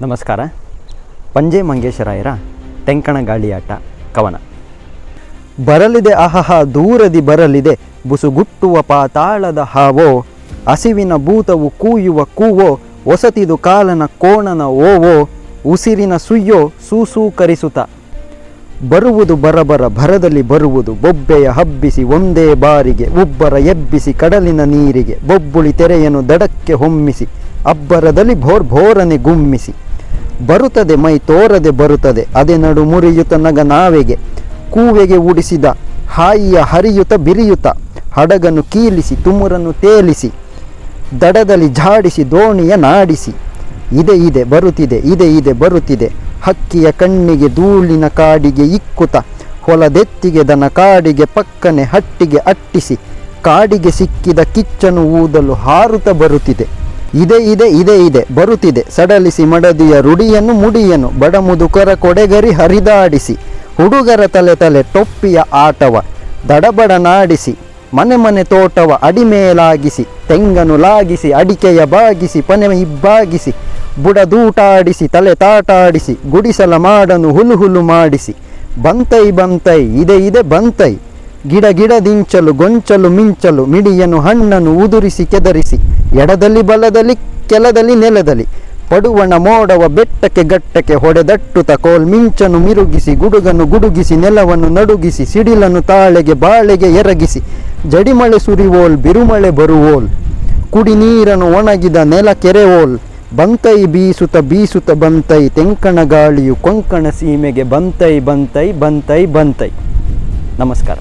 ನಮಸ್ಕಾರ. ಪಂಜೆ ಮಂಗೇಶರಾಯರ ತೆಂಕಣ ಗಾಳಿಯಾಟ ಕವನ. ಬರಲಿದೆ ಅಹಹ ದೂರದಿ ಬರಲಿದೆ, ಬುಸುಗುಟ್ಟುವ ಪಾತಾಳದ ಹಾವೋ, ಹಸಿವಿನ ಭೂತವು ಕೂಯುವ ಕೂವೋ ಹೊಸತಿದು ಕಾಲನ ಕೋಣನ ಓವೋ, ಉಸಿರಿನ ಸುಯ್ಯೋ ಸೂಸೂಕರಿಸುತ್ತ. ಬರುವುದು ಬರಬರ, ಭರದಲ್ಲಿ ಬರುವುದು ಬೊಬ್ಬೆಯ ಹಬ್ಬಿಸಿ ಒಂದೇ ಬಾರಿಗೆ, ಉಬ್ಬರ ಎಬ್ಬಿಸಿ ಕಡಲಿನ ನೀರಿಗೆ, ಬೊಬ್ಬುಳಿ ತೆರೆಯನ್ನು ದಡಕ್ಕೆ ಹೊಮ್ಮಿಸಿ, ಅಬ್ಬರದಲ್ಲಿ ಭೋರ್ ಭೋರನೆ ಗುಮ್ಮಿಸಿ. ಬರುತ್ತದೆ, ಮೈ ತೋರದೆ ಬರುತ್ತದೆ. ಅದೇ ನಡು ಮುರಿಯುತ್ತ ನಗ ನಾವೆಗೆ, ಕೂವೆಗೆ ಉಡಿಸಿದ ಹಾಯಿಯ ಹರಿಯುತ ಬಿರಿಯುತ ಹಡಗನ್ನು ಕೀಲಿಸಿ, ತುಮುರನ್ನು ತೇಲಿಸಿ, ದಡದಲ್ಲಿ ಝಾಡಿಸಿ, ದೋಣಿಯ ನಾಡಿಸಿ. ಇದೆ ಇದೆ, ಬರುತ್ತಿದೆ, ಇದೆ ಇದೆ, ಬರುತ್ತಿದೆ. ಹಕ್ಕಿಯ ಕಣ್ಣಿಗೆ ಧೂಳಿನ ಕಾಡಿಗೆ ಇಕ್ಕುತ ಹೊಲದೆತ್ತಿಗೆ ದನ ಕಾಡಿಗೆ ಪಕ್ಕನೆ ಹಟ್ಟಿಗೆ ಅಟ್ಟಿಸಿ, ಕಾಡಿಗೆ ಸಿಕ್ಕಿದ ಕಿಚ್ಚನು ಊದಲು ಹಾರುತ್ತ ಬರುತ್ತಿದೆ. ಇದೆ ಇದೆ ಇದೆ ಇದೆ. ಬರುತ್ತಿದೆ. ಸಡಲಿಸಿ ಮಡದಿಯ ರುಡಿಯನ್ನು ಮುಡಿಯನ್ನು ಬಡ ಮುದುಕರ ಕೊಡೆಗರಿ ಹರಿದಾಡಿಸಿ. ಹುಡುಗರ ತಲೆ ತಲೆ ಟೊಪ್ಪಿಯ ಆಟವ. ದಡಬಡನಾಡಿಸಿ ಮನೆ ಮನೆ ತೋಟವ ಅಡಿಮೇಲಾಗಿಸಿ ತೆಂಗನು ಲಾಗಿಸಿ, ಅಡಿಕೆಯ ಬಾಗಿಸಿ, ಪನೆ ಇಬ್ಬಾಗಿಸಿ ಬುಡದೂಟಾಡಿಸಿ ತಲೆ ತಾಟಾಡಿಸಿ. ಗುಡಿಸಲ ಮಾಡನು ಹುಲು ಹುಲು ಮಾಡಿಸಿ. ಬಂತೈ ಬಂತೈ, ಇದೆ ಇದೆ, ಬಂತೈ. ಗಿಡ ಗಿಡದಿಂಚಲು ಗೊಂಚಲು, ಮಿಂಚಲು, ಮಿಡಿಯನು ಹಣ್ಣನ್ನು ಉದುರಿಸಿ, ಕೆದರಿಸಿ. ಎಡದಲ್ಲಿ ಬಲದಲ್ಲಿ ಕೆಲದಲ್ಲಿ ನೆಲದಲ್ಲಿ. ಪಡುವಣ ಮೋಡವ ಬೆಟ್ಟಕ್ಕೆ ಗಟ್ಟಕ್ಕೆ ಹೊಡೆದಟ್ಟುತ ಕೋಲ್ ಮಿಂಚನು ಮಿರುಗಿಸಿ, ಗುಡುಗನ್ನು ಗುಡುಗಿಸಿ, ನೆಲವನ್ನು ನಡುಗಿಸಿ, ಸಿಡಿಲನ್ನು ತಾಳೆಗೆ ಬಾಳೆಗೆ ಎರಗಿಸಿ. ಜಡಿಮಳೆ ಸುರಿವೋಲ್, ಬಿರುಮಳೆ ಬರುವೋಲ್. ಕುಡಿ ನೀರನ್ನು ಒಣಗಿದ ನೆಲ ಕೆರೆವೋಲ್. ಬಂತೈ ಬೀಸುತ ಬೀಸುತ್ತ ಬಂತೈ, ತೆಂಕಣ ಗಾಳಿಯು ಕೊಂಕಣ ಸೀಮೆಗೆ ಬಂತೈ ಬಂತೈ ಬಂತೈ ಬಂತೈ. ನಮಸ್ಕಾರ.